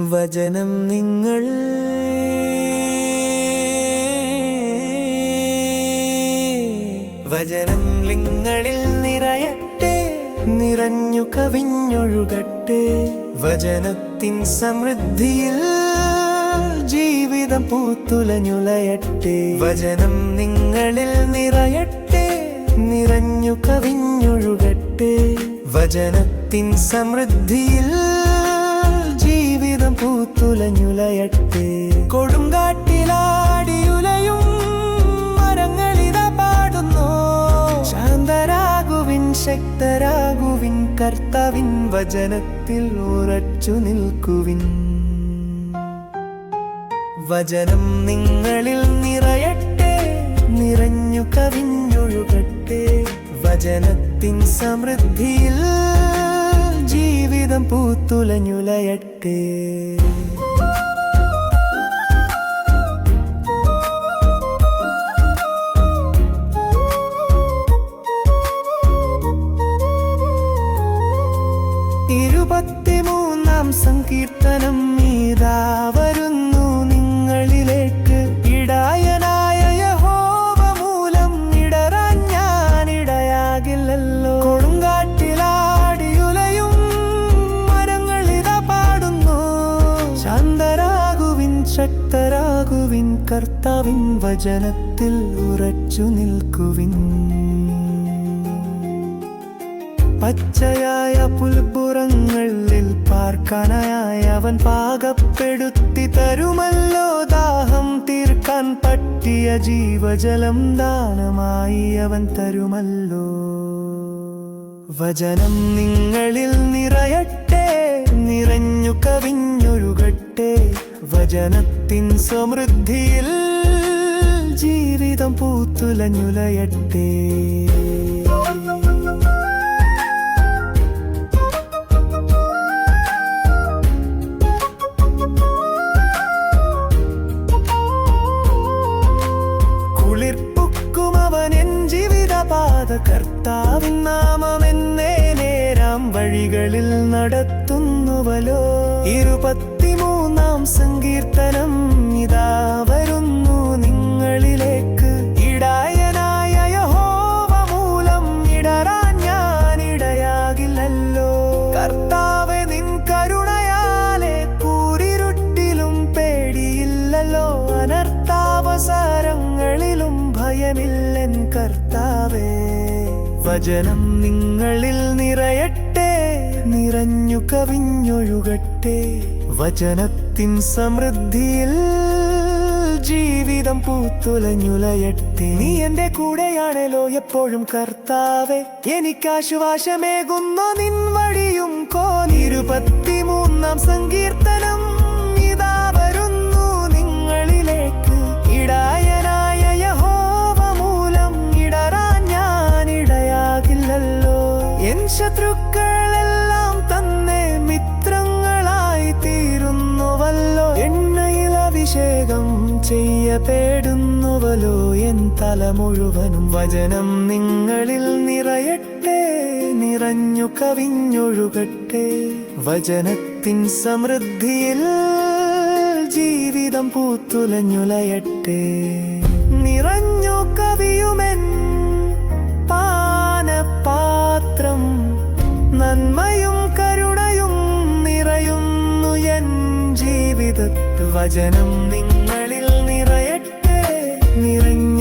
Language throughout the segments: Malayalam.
വചനം നിങ്ങൾ വചനം നിങ്ങളിൽ നിറയട്ടെ നിറഞ്ഞു കവിഞ്ഞൊഴുകട്ടെ. വചനത്തിൻ സമൃദ്ധിയിൽ ജീവിതം പൂത്തുലഞ്ഞുലയട്ടെ. വചനം നിങ്ങളിൽ നിറയട്ടെ നിറഞ്ഞു കവിഞ്ഞൊഴുകട്ടെ. വചനത്തിൻ സമൃദ്ധിയിൽ പൂത്തുലഞ്ഞുലയട്ടെ. കൊടുങ്കാട്ടിലാടിയുലയും മരങ്ങളിത പാടുന്നു. ശാന്തരാകുവിൻ ശക്തരാകുവിൻ കർത്താവിൻ വചനത്തിൽ ഉറച്ചു നിൽക്കുവിൻ. വചനം നിങ്ങളിൽ നിറയട്ടെ നിറഞ്ഞു കവിഞ്ഞൊഴുകട്ടെ. വചനത്തിൻ സമൃദ്ധിയിൽ ജീവിതം പൂത്തുലഞ്ഞുലയട്ടെ. ഇരുപത്തിമൂന്നാം സങ്കീർത്തനം മീതാ വരുന്നു നിങ്ങളിലേക്ക്. കർത്താവിൻ വചനത്തിൽ ഉറച്ചു നിൽക്കുവിൻ. പച്ചയായ പുൽപ്പുറങ്ങളിൽ പാർക്കാനായി അവൻ പാകപ്പെടുത്തി തരുമല്ലോ. ദാഹം തീർക്കാൻ പറ്റിയ ജീവജലം ദാനമായി അവൻ തരുമല്ലോ. വചനം നിങ്ങളിൽ നിറയട്ടെ നിറഞ്ഞു കവിഞ്ഞൊഴുകട്ടെ വചനത്തിൻ സമൃദ്ധിയിൽ ജീവിതം പൂത്തുലഞ്ഞുലയട്ടെ. കർത്താവിൻ നാമമെന്നേ നേരാം വഴികളിൽ നടത്തുന്നുവലോ. ഇരുപത്തിമൂന്നാം സങ്കീർത്തനം ഇതാ വരുന്നു നിങ്ങളിലേക്ക്. ഇടായനായ യഹോവ മൂലം ഇടറാൻ ഞാൻ ഇടയാകില്ലല്ലോ കർത്താവെ നിൻ കരുണയാലെ കൂരിരുട്ടിലും പേടിയില്ലല്ലോ. അനർത്താവസാരങ്ങളിലും ഭയമില്ലൻ കർത്താവേ. വചനം നിങ്ങളിൽ നിറയട്ടെ നിറഞ്ഞു കവിഞ്ഞൊഴുകട്ടെ. വചനത്തിൻ സമൃദ്ധിയിൽ ജീവിതം പൂത്തുലഞ്ഞുലയട്ടെ. നീ എന്റെ കൂടെയാണല്ലോ എപ്പോഴും കർത്താവെ. എനിക്കാശ്വാസമേകുന്നു നിൻ വഴിയും കോനിരുപത്തിമൂന്നാം സങ്കീർത്തനം ഇടായനായ യഹോവ മൂലം ഞാൻ എൻ ശത്രുക്കളെല്ലാം ചെയ്യപ്പെടുന്നുവല്ലോ എൻ തല മുഴുവനും വചനം നിങ്ങളിൽ നിറയട്ടെ നിറഞ്ഞു കവിഞ്ഞൊഴുകട്ടെ. വചനത്തിൻ സമൃദ്ധിയിൽ ജീവിതം പൂത്തുലഞ്ഞുലയട്ടെ. നിറഞ്ഞു കവിയുമെൻ പാനപാത്രം നന്മയും കരുണയും നിറയുന്നു എൻ ജീവിതത്തിൽ. വചനം നിറയട്ടെ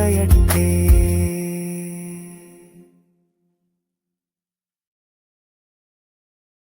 നിറയട്ടെ